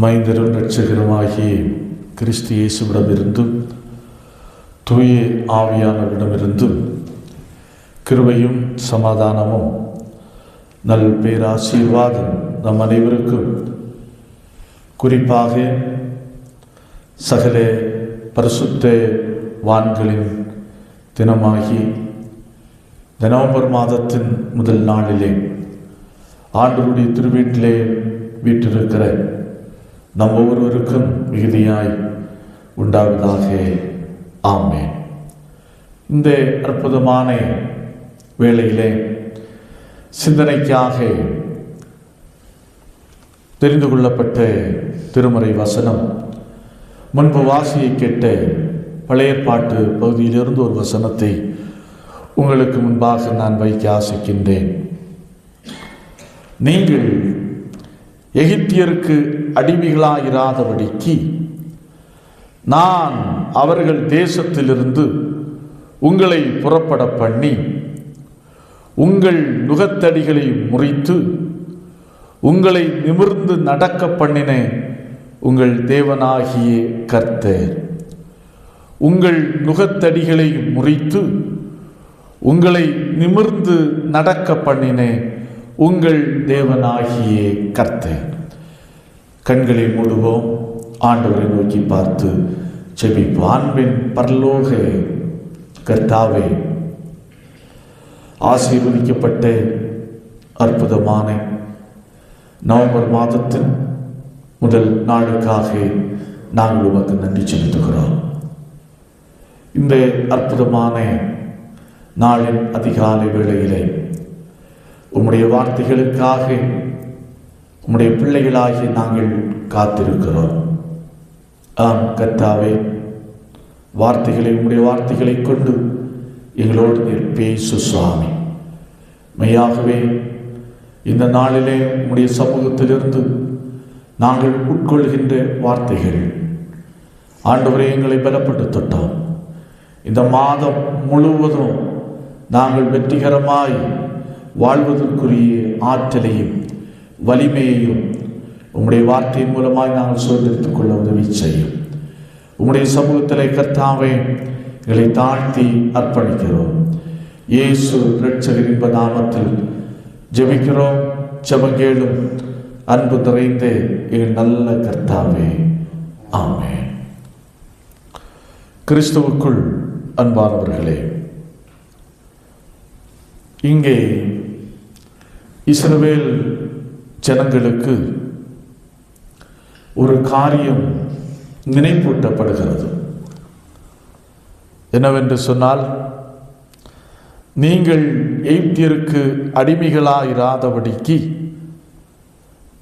மைந்தரும் இரட்சகருமாகிய கிறிஸ்து இயேசுவிடமிருந்தும் தூய ஆவியானவரிடமிருந்தும் கிருபையும் சமாதானமும் நல் பேராசீர்வாதம் நம் அனைவருக்கும். குறிப்பாக சகல பரிசுத்த வான்களின் தினமாகி நவம்பர் மாதத்தின் முதல் நாளிலே ஆண்டருடைய திருவீட்டிலே வீட்டிருக்கிற நம் ஒவ்வொருவருக்கும் மிகுதியாய் உண்டாவதாக. ஆமேன். இந்த அற்புதமான வேளையிலே சிந்தனைக்காக தெரிந்து கொள்ளப்பட்ட திருமறை வசனம் முன்பு வாசியை கேட்ட பழைய பாட்டு பகுதியிலிருந்து ஒரு வசனத்தை உங்களுக்கு முன்பாக நான் வைக்க ஆசைக்கின்றேன். நீங்கள் எகிப்தியருக்கு அடிமைகளாயிராதபடிக்கு நான் அவர்கள் தேசத்திலிருந்து உங்களை புறப்பட பண்ணி உங்கள் நுகத்தடிகளை முறித்து உங்களை நிமிர்ந்து நடக்க பண்ணின உங்கள் தேவனாகிய கர்த்தர். உங்கள் நுகத்தடிகளை முறித்து உங்களை நிமிர்ந்து நடக்க பண்ணினேன் உங்கள் தேவனாகிய கர்த்தர் கண்களை மூடுவோம் ஆண்டவரை நோக்கி பார்த்து செபிப்போம் அன்பின் பரலோக கர்த்தாவே ஆசீர்வதிக்கப்பட்ட அற்புதமான நவம்பர் மாதத்தின் முதல் நாளுக்காக நாங்கள் உமக்கு நன்றி செலுத்துகிறோம். இந்த அற்புதமான நாளின் அதிகாலை வேளையிலே உம்முடைய வார்த்தைகளுக்காக உம்முடைய பிள்ளைகளாகி நாங்கள் காத்திருக்கிறோம். ஆம் கத்தாவே வார்த்தைகளை உம்முடைய வார்த்தைகளை கொண்டு எங்களோடு நீர் பேசு சுவாமி. மெய்யாகவே இந்த நாளிலே உம்முடைய சமூகத்திலிருந்து நாங்கள் உட்கொள்கின்ற வார்த்தைகள் ஆண்டவரை எங்களை பலப்படுத்தட்டோம். இந்த மாதம் முழுவதும் நாங்கள் வெற்றிகரமாய் வாழ்வதற்குரிய ஆற்றலையும் வலிமையையும் உம்முடைய வார்த்தையின் மூலமாய் நாங்கள் சுதந்திரித்துக் கொள்ள உதவி செய்யும். உங்களுடைய சமூகத்திலே கர்த்தாவே எங்களை தாழ்த்தி அர்ப்பணிக்கிறோம். இயேசு ரட்சகர் என்ப நாமத்தில் ஜெபிக்கிறோம் ஜெபங்கேளும் அன்பு நிறைந்த எங்கள் நல்ல கர்த்தாவே. ஆமே கிறிஸ்துவுக்குள் அன்பானவர்களே இங்கே இஸ்ரவேல் ஜனங்களுக்கு ஒரு காரியம் நினைப்பூட்டப்படுகிறது. என்னவென்று சொன்னால் நீங்கள் எய்ப்தியருக்கு அடிமைகளாயிராதபடிக்கு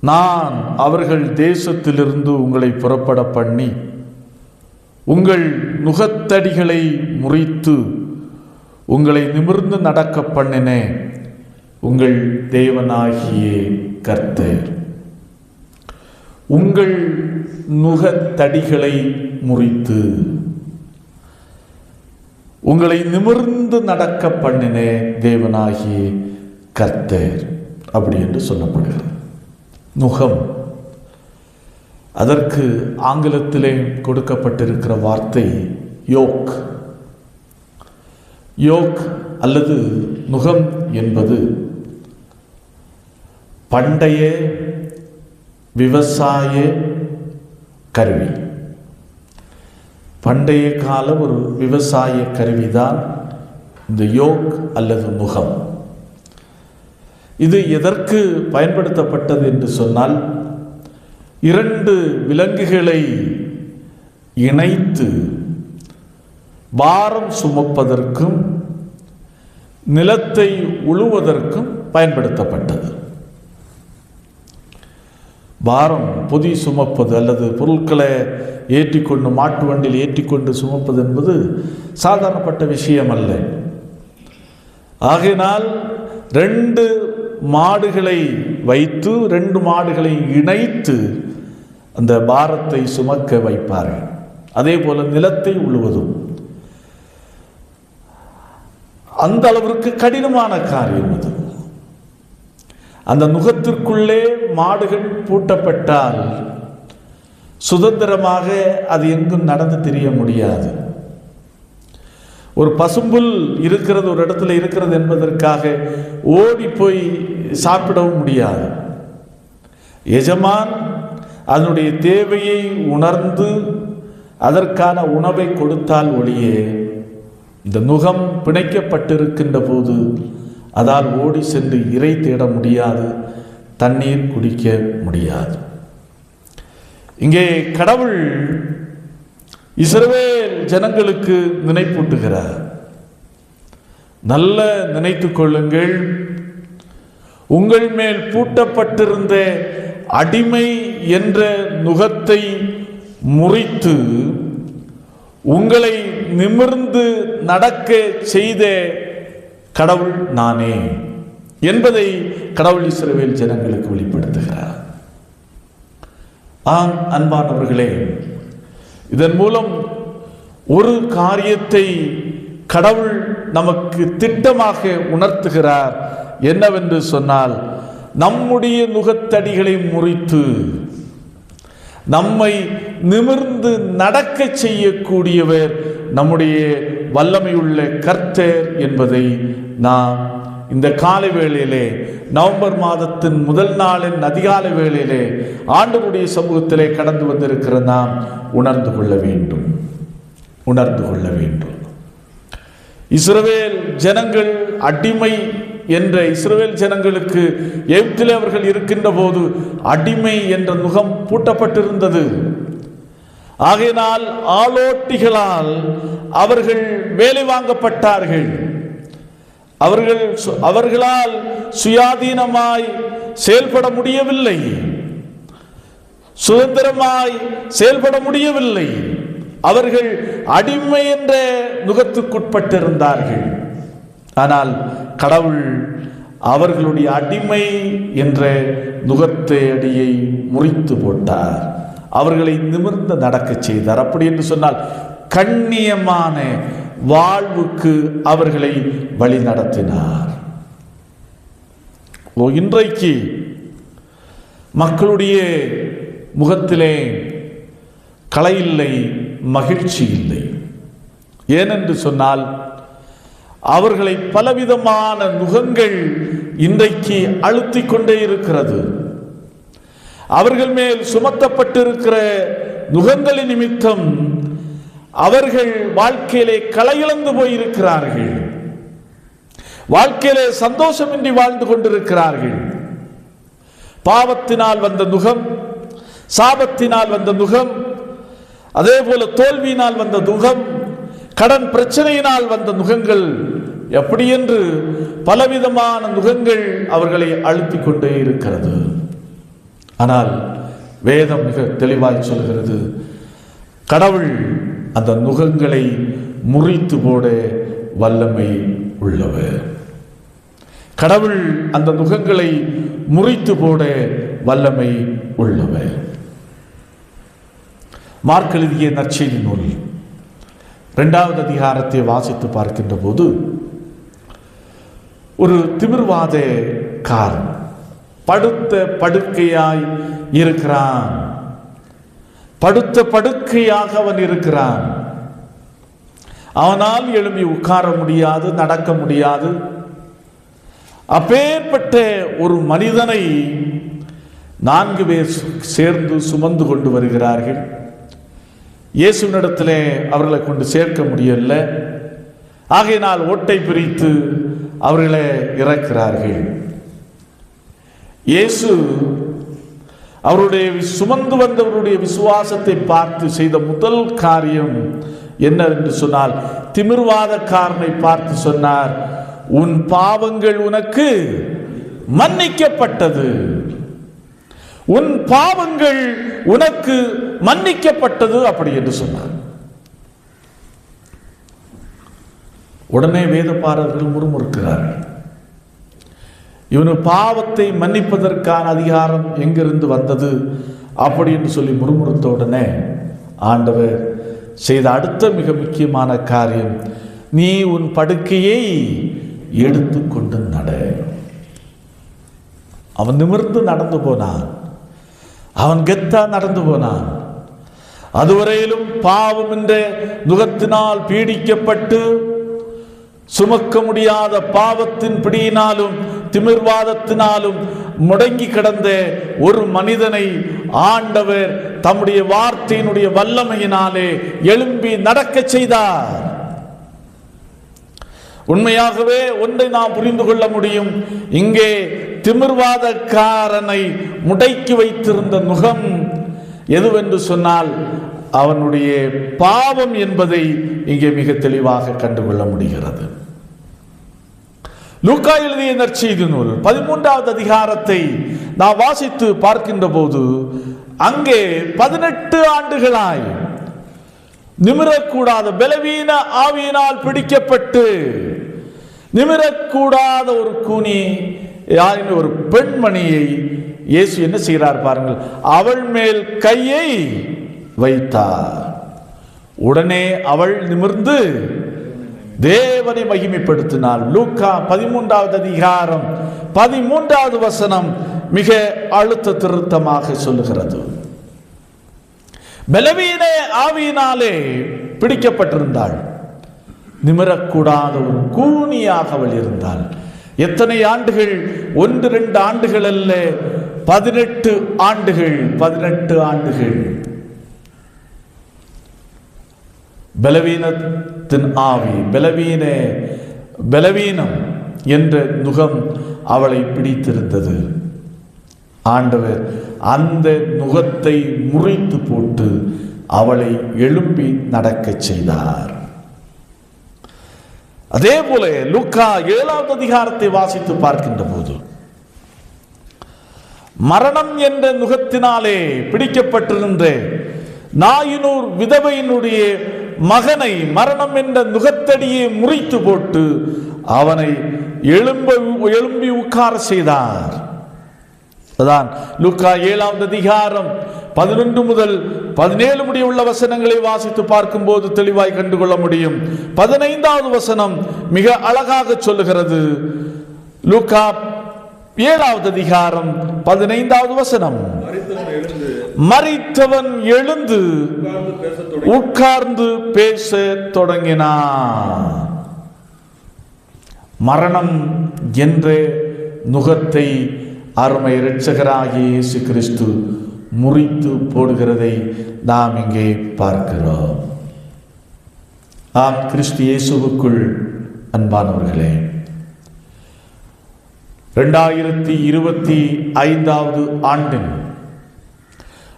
நான் அவர்கள் தேசத்திலிருந்து உங்களை புறப்பட பண்ணி உங்கள் நுகத்தடிகளை முறித்து உங்களை நிமிர்ந்து நடக்க பண்ணினேன். உங்கள் தேவனாகிய கர்த்தர். உங்கள் நுகத்தடிகளை முறித்து உங்களை நிமிர்ந்து நடக்க பண்ணினே தேவனாகிய கர்த்தர் அப்படி என்று சொல்லப்படுகிறது. நுகம். அதற்கு ஆங்கிலத்திலே கொடுக்கப்பட்டிருக்கிற வார்த்தை யோக். யோக் அல்லது நுகம் என்பது பண்டைய விவசாய கருவி. பண்டைய கால ஒரு விவசாய கருவிதான் இந்த யோக் அல்லது முகம். இது எதற்கு பயன்படுத்தப்பட்டது என்று சொன்னால் இரண்டு விலங்குகளை இணைத்து பாரம் சுமப்பதற்கும் நிலத்தை உழுவதற்கும் பயன்படுத்தப்பட்டது. பாரம் பொதி சுமப்பது அல்லது பொருட்களை ஏற்றிக்கொண்டு மாட்டு வண்டியில் ஏற்றிக்கொண்டு சுமப்பது என்பது சாதாரணப்பட்ட விஷயம் அல்ல ஆகையினால் ரெண்டு மாடுகளை வைத்து ரெண்டு மாடுகளை இணைத்து அந்த பாரத்தை சுமக்க வைப்பார்கள். அதே போல நிலத்தை உழுவதும். அந்த அளவிற்கு கடினமான காரியம் அது. அந்த நுகத்திற்குள்ளே மாடுகள் பூட்டப்பட்டால் சுதந்திரமாக அது எங்கும் நடந்து தெரிய முடியாது. ஒரு பசும்புல் இருக்கிறது ஒரு இடத்துல இருக்கிறது என்பதற்காக ஓடி போய் சாப்பிடவும் முடியாது. எஜமான் அதனுடைய தேவையை உணர்ந்து அதற்கான உணவை கொடுத்தால் ஒளியே இந்த நுகம் பிணைக்கப்பட்டிருக்கின்ற போது அதால் ஓடி சென்று இறை தேட முடியாது தண்ணீர் குடிக்க முடியாது. இங்கே கடவுள் இஸ்ரவேல் ஜனங்களுக்கு நினைப்பூட்டுகிறார். நல்ல நினைத்து கொள்ளுங்கள். உங்கள் மேல் பூட்டப்பட்டிருந்த அடிமை என்ற நுகத்தை முறித்து உங்களை நிமிர்ந்து நடக்க செய்த கடவுள் நானே என்பதை கடவுள் இஸ்ரவேல் ஜனங்களுக்கு வெளிப்படுத்துகிறார். ஆம் அன்பானவர்களே இதன் மூலம் ஒரு காரியத்தை கடவுள் நமக்கு திட்டமாக உணர்த்துகிறார். என்னவென்று சொன்னால் நம்முடைய நுகத்தடிகளை முறித்து நம்மை நிமிர்ந்து நடக்க செய்யக்கூடியவர் நம்முடைய வல்லமையுள்ள கர்த்தர் என்பதை நாம் இந்த காலை வேளையிலே நவம்பர் மாதத்தின் முதல் நாளின் அதிகாலை வேளையிலே ஆண்டவருடைய சமூகத்திலே கடந்து வந்திருக்கிற நாம் உணர்ந்து கொள்ள வேண்டும். உணர்ந்து கொள்ள வேண்டும். இஸ்ரவேல் ஜனங்கள் அடிமை என்ற இஸ்ரவேல் ஜனங்களுக்கு எகிப்திலே அவர்கள் இருக்கின்ற போது அடிமை என்ற முகம் பூட்டப்பட்டிருந்தது. ஆகையினால் ஆலோட்டிகளால் அவர்கள் வேலை வாங்கப்பட்டார்கள். அவர்கள் சு- அவர்களால் சுயாதீனமாய் செயல்பட முடியவில்லை. சுதந்திரமாய் செயல்பட முடியவில்லை. அவர்கள் அடிமை என்ற நுகத்துக்குட்பட்டிருந்தார்கள் ஆனால் கடவுள் அவர்களுடைய அடிமை என்ற நுகத்தை அடியை முறித்து போட்டார். அவர்களை நிமிர்ந்து நடக்கச் செய்தார். அப்படி என்று சொன்னால் கண்ணியமான வாழ்வுக்கு அவர்களை வழி நடத்தினார். ஓ இன்றைக்கு மக்களுடைய முகத்திலே களை இல்லை மகிழ்ச்சி இல்லை. ஏனென்று சொன்னால் அவர்களை பலவிதமான நுகங்கள் இன்றைக்கு அழுத்திக் கொண்டே இருக்கிறது. அவர்கள் மேல் சுமத்தப்பட்டிருக்கிற நுகங்களின் நிமித்தம் அவர்கள் வாழ்க்கையிலே களையிழந்து போயிருக்கிறார்கள். வாழ்க்கையிலே சந்தோஷமின்றி வாழ்ந்து கொண்டிருக்கிறார்கள். பாவத்தினால் வந்த நுகம் சாபத்தினால் வந்த நுகம் அதே போல தோல்வியினால் வந்த நுகம் கடன் பிரச்சனையினால் வந்த நுகங்கள் எப்படி என்று பலவிதமான நுகங்கள் அவர்களை அழுத்திக் கொண்டே இருக்கிறது. ஆனால் வேதம் மிக தெளிவாய் சொல்கிறது. கடவுள் அந்த நுகங்களை முறித்து போட வல்லமை உள்ளவர். கடவுள் அந்த நுகங்களை முறித்து போட வல்லமை உள்ளவர். மார்க் எழுதிய நற்செய்தி நூல். இரண்டாவது அதிகாரத்தை வாசித்து பார்க்கின்ற போது ஒரு திமிர்வாத காரணம் படுத்த படுக்கையாய் இருக்கிறான். படுத்த படுக்கையாக அவன் இருக்கிறான். அவனால் எழும்பி உட்கார முடியாது நடக்க முடியாது. அப்பேற்பட்ட ஒரு மனிதனை நான்கு பேர் சு- சேர்ந்து சுமந்து கொண்டு வருகிறார்கள். இயேசுவினிடத்திலே அவர்களை கொண்டு சேர்க்க முடியல. ஆகையினால் ஓட்டை பிரித்து அவர்களை இறக்கிறார்கள். இயேசு அவருடைய வி- சுமந்து வந்தவருடைய விசுவாசத்தை பார்த்து செய்த முதல் காரியம் என்ன என்று சொன்னால் திமிர்வாதக்காரனை பார்த்து சொன்னார் உன் பாவங்கள் உனக்கு மன்னிக்கப்பட்டது. உன் பாவங்கள் உனக்கு மன்னிக்கப்பட்டது அப்படி என்று சொன்னார். உடனே வேதப்பாரர்கள் முறுமுறுக்கிறார்கள். இவனு பாவத்தை மன்னிப்பதற்கான அதிகாரம் எங்கிருந்து வந்தது? அப்படி என்று சொல்லி முறுமுறுத்த உடனே ஆண்டவர் செய்த அடுத்த மிக முக்கியமான காரியம் நீ உன் படுக்கையை எடுத்துக்கொண்டு நட. அவன் நிமிர்ந்து நடந்து போனான். அவன் கெத்தா நடந்து போனான். அதுவரையிலும் பாவம் என்ற நுகத்தினால் பீடிக்கப்பட்டு சுமக்க முடியாத பாவத்தின் பிடியினாலும் திமிர்வாதத்தினாலும் முடங்கி கிடந்த ஒரு மனிதனை ஆண்டவர் தம்முடைய வார்த்தையினுடைய வல்லமையினாலே எழும்பி நடக்கச் செய்தார். உண்மையாகவே ஒன்றை நாம் புரிந்து கொள்ள முடியும். இங்கே திமிர்வாதக்காரனை முடக்கி வைத்திருந்த நுகம் எதுவென்று சொன்னால் அவனுடைய பாவம் என்பதை இங்கே மிக தெளிவாக கண்டுகொள்ள முடிகிறது. லூக்கா எழுதிய நற்செய்தி நூல் பதிமூன்றாவது அதிகாரத்தை நாம் வாசித்து பார்க்கின்ற போது அங்கே பதினெட்டு ஆண்டுகளாய் நிமிரக்கூடாத பலவீன ஆவியினால் பிடிக்கப்பட்டு நிமிரக்கூடாத ஒரு கூனி யாரின் ஒரு பெண்மணியை இயேசு என்ன செய்கிறார் பாருங்கள் அவள் மேல் கையை வைத்தார். உடனே அவள் நிமிர்ந்து தேவனை மகிமைப்படுத்தினார். லூக்கா பதிமூன்றாவது அதிகாரம் பதிமூன்றாவது வசனம் மிக அழுத்த திருத்தமாக சொல்லுகிறது. பலவீன ஆவியினாலே பிடிக்கப்பட்டிருந்தாள். நிமிரக்கூடாத ஒரு கூனியாக அவள் இருந்தாள். எத்தனை ஆண்டுகள்? ஒன்று ரெண்டு ஆண்டுகள் அல்ல பதினெட்டு ஆண்டுகள் பதினெட்டு ஆண்டுகள். பலவீனத்தின் ஆவி பலவீன பலவீனம் என்ற நுகம் அவளை பிடித்திருந்தது. ஆண்டவர் அந்த நுகத்தை முறித்து போட்டு அவளை எழுப்பி நடக்கச் செய்தார். அதே போல லுக்கா ஏழாவது அதிகாரத்தை வாசித்து பார்க்கின்ற போது மரணம் என்ற நுகத்தினாலே பிடிக்கப்பட்டிருந்த நாயினூர் விதவையினுடைய மகனை மரணம் என்ற நுகத்தடியை முறித்து போட்டு அவனை எழும்ப எழும்பி உட்கார செய்தார். அதான் லுக்கா ஏழாவது அதிகாரம் பதினொன்று முதல் பதினேழு முடிய உள்ள வசனங்களை வாசித்து பார்க்கும் போது தெளிவாய் கண்டுகொள்ள முடியும். பதினைந்தாவது வசனம் மிக அழகாக சொல்லுகிறது. லுக்கா ஏழாவது அதிகாரம் பதினைந்தாவது வசனம். எழுந்து மறித்தவன் எழுந்து உட்கார்ந்து பேசத் பேச தொடங்கினான். மரணம் என்ற நுகத்தை அருமை இரட்சகராகிய இயேசு கிறிஸ்து முறித்து போடுகிறதை நாம் இங்கே பார்க்கிறோம். ஆம் கிறிஸ்து இயேசுவுக்குள் அன்பானவர்களே ரெண்டாயிரத்தி இருபத்தி ஐந்தாவது ஆண்டின்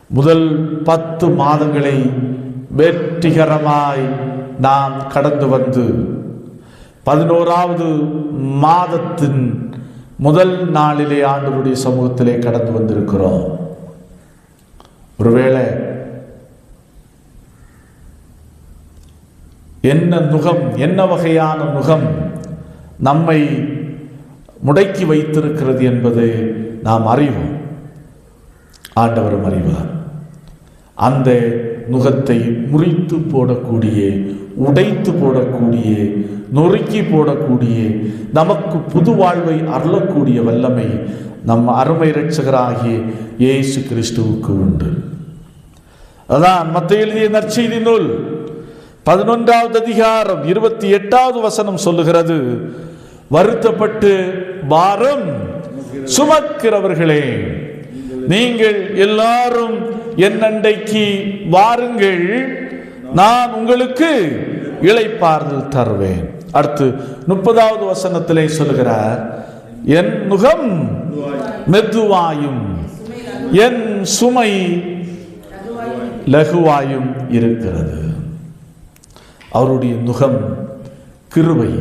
முதல் பத்து மாதங்களை வெற்றிகரமாய் நாம் கடந்து வந்து பதினோராவது மாதத்தின் முதல் நாளிலே ஆண்டவருடைய சமூகத்திலே கடந்து வந்திருக்கிறோம். ஒருவேளை என்ன நுகம் என்ன வகையான நுகம் நம்மை முடக்கி வைத்திருக்கிறது என்பது நாம் அறிவோம். ஆண்டவரும் அறிவார். அந்த நுகத்தை முறித்து போடக்கூடிய உடைத்து போடக்கூடிய நொறுக்கி போடக்கூடிய நமக்கு புது வாழ்வை அருளக்கூடிய வல்லமை நம் அருமை இரட்சகராகிய இயேசு கிறிஸ்துவுக்கு உண்டு. அதான் மத்த எழுதிய நற்செய்தி நூல். பதினொன்றாவது அதிகாரம் இருபத்தி எட்டாவது வசனம் சொல்லுகிறது வருத்தப்பட்டு பாரம் சுமக்கிறவர்களே நீங்கள் எல்லாரும் என் அண்டைக்கு வாருங்கள் நான் உங்களுக்கு இளைப்பாறுதல் தருவேன். அடுத்து முப்பதாவது வசனத்திலே சொல்லுகிறார் என் முகம் மெதுவாயும் என் சுமை லகுவாயும் இருக்கிறது. அவருடைய நுகம் கிருவை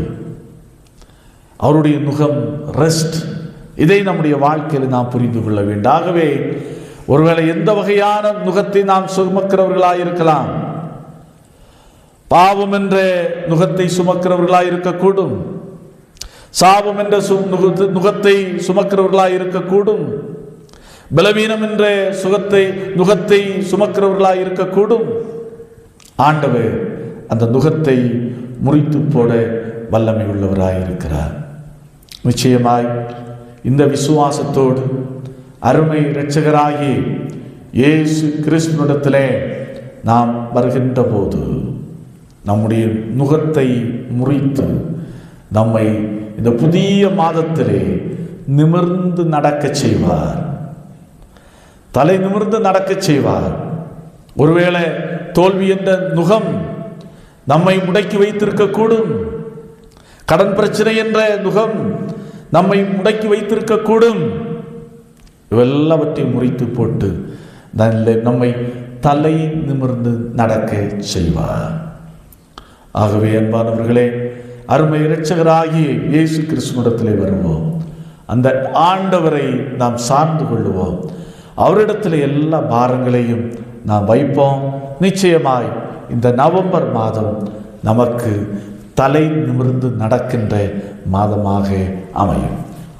அவருடைய நுகம் ரெஸ்ட் இதை நம்முடைய வாழ்க்கையில் நாம் புரிந்து கொள்ள வேண்டும். ஆகவே ஒருவேளை எந்த வகையான நுகத்தை நாம் சுமக்கிறவர்களாக இருக்கலாம். பாவம் என்ற நுகத்தை சுமக்கிறவர்களாக இருக்கக்கூடும். சாபம் என்ற சு- நுகத்து- நுகத்தை சுமக்கிறவர்களாக இருக்கக்கூடும். பலவீனம் என்ற சுகத்தை நுகத்தை சுமக்கிறவர்களாக இருக்கக்கூடும். ஆண்டவர் அந்த நுகத்தை முறித்து போட வல்லமை உள்ளவராக இருக்கிறார். நிச்சயமாய் இந்த விசுவாசத்தோடு அருமை இரட்சகராகி இயேசு கிறிஸ்துவிடத்திலே நாம் வருகின்ற போது நம்முடைய நுகத்தை முறித்து நம்மை இந்த புதிய மாதத்திலே நிமிர்ந்து நடக்கச் செய்வார். தலை நிமிர்ந்து நடக்கச் செய்வார். ஒருவேளை தோல்வி என்ற நுகம் நம்மை முடக்கி வைத்திருக்கக்கூடும். கடன் பிரச்சனை என்ற நுகம் நம்மை முடக்கி வைத்திருக்கக்கூடும். இவெல்லாவற்றையும் முறித்து போட்டு நல்ல நம்மை தலை நிமிர்ந்து நடக்க செய்வார். ஆகவே அன்பானவர்களே அருமை இரட்சகராகி இயேசு கிறிஸ்துவிடத்திலே வருவோம். அந்த ஆண்டவரை நாம் சார்ந்து கொள்வோம் அவரிடத்தில் எல்லா பாரங்களையும் நாம் வைப்போம். நிச்சயமாய் இந்த நவம்பர் மாதம் நமக்கு தலை நிமிர்ந்து நடக்கின்ற மாதமாக அமையும்.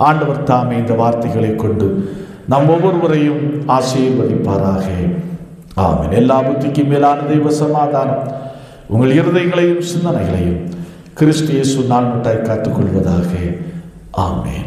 ஆண்டவர் தாமே இந்த வார்த்தைகளை கொண்டு நம் ஒவ்வொருவரையும் ஆசீர்வதிப்பாராக. ஆமென். எல்லா புத்திக்கும் மேலான தெய்வ சமாதானம். உங்கள் இருதயங்களையும் சிந்தனைகளையும் கிறிஸ்து இயேசு நாள் முட்டாய் காத்துக்கொள்வதாக. ஆமேன்.